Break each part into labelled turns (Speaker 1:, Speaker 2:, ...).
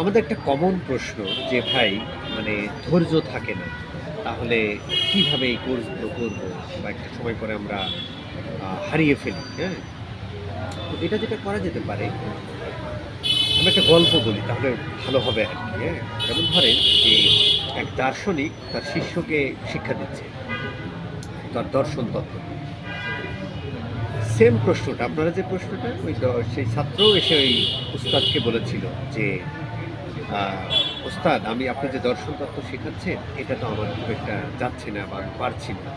Speaker 1: আমাদের একটা কমন প্রশ্ন যে, ভাই মানে ধৈর্য থাকে না, তাহলে কীভাবে এই কোর্সগুলো করব বা একটা সময় পরে আমরা হারিয়ে ফেলি? হ্যাঁ? তো এটা যেটা করা যেতে পারে, আমি একটা গল্প বলি, তাহলে ভালো হবে আর কি হ্যাঁ? যেমন ধরেন যে, এক দার্শনিক তার শিষ্যকে শিক্ষা দিচ্ছে, তার দর্শন তত্ত্ব। সেম প্রশ্নটা, আপনারা যে প্রশ্নটা, ওই সেই ছাত্রও এসে ওই উস্তাদকে বলেছিল যে ওস্তাদ, আমি আপনি যে দর্শন তত্ত্ব শেখাচ্ছেন, এটা তো আমার খুব একটা যাচ্ছে না বা পারছি না।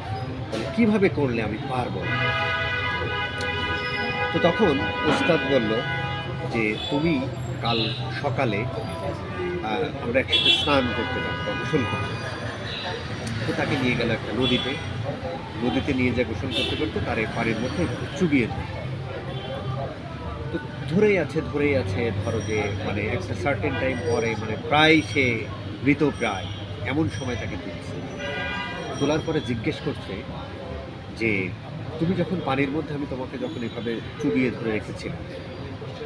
Speaker 1: তাহলে কীভাবে করলে আমি পারব? তো তখন ওস্তাদ বলল যে, তুমি কাল সকালে আমরা একসাথে স্নান করতে যাব বা গোসল করতে। তো তাকে নিয়ে গেল একটা নদীতে। নদীতে নিয়ে যা গোসল করতে করতে তার এই পাড়ের মধ্যে চুবিয়ে দেয়। তো ধরেই আছে ধরেই আছে, ধরো যে মানে একটা সার্টেন টাইম পরে মানে প্রায় সে মৃত প্রায়, এমন সময় তাকে তুলছে। তোলার পরে জিজ্ঞেস করছে যে, তুমি যখন পানির মধ্যে, আমি তোমাকে যখন এভাবে চুবিয়ে ধরে রেখেছিলাম,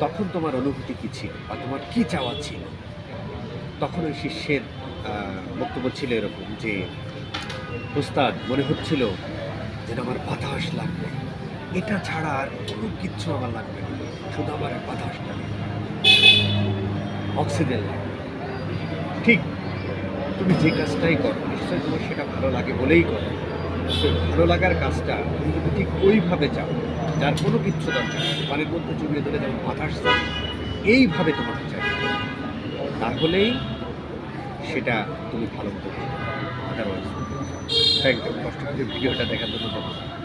Speaker 1: তখন তোমার অনুভূতি কী ছিল? বা তোমার কী চাওয়া ছিল? তখন ওই শিষ্যের বক্তব্য ছিল এরকম যে উস্তাদ মনে হচ্ছিল যেন আমার বাতাস লাগবে। এটা ছাড়া আর কোনো কিচ্ছু আমার লাগবে না। শুধু আমার লাগবে অক্সিজেন লাগবে ঠিক তুমি যে কাজটাই করো, নিশ্চয়ই তোমার সেটা ভালো লাগে বলেই করো। সেই ভালো লাগার কাজটা তুমি যদি ঠিক ওইভাবে চাও, যার কোনো কিচ্ছু দরকার পানির মধ্যে চুবিয়ে ধরে যেমন বাতাস চাই এইভাবে তোমাকে চাই। তাহলেই সেটা তুমি ভালো মতো আদারওয়াইজ থ্যাংক ইউ কষ্ট করে ভিডিওটা দেখার জন্য ধন্যবাদ।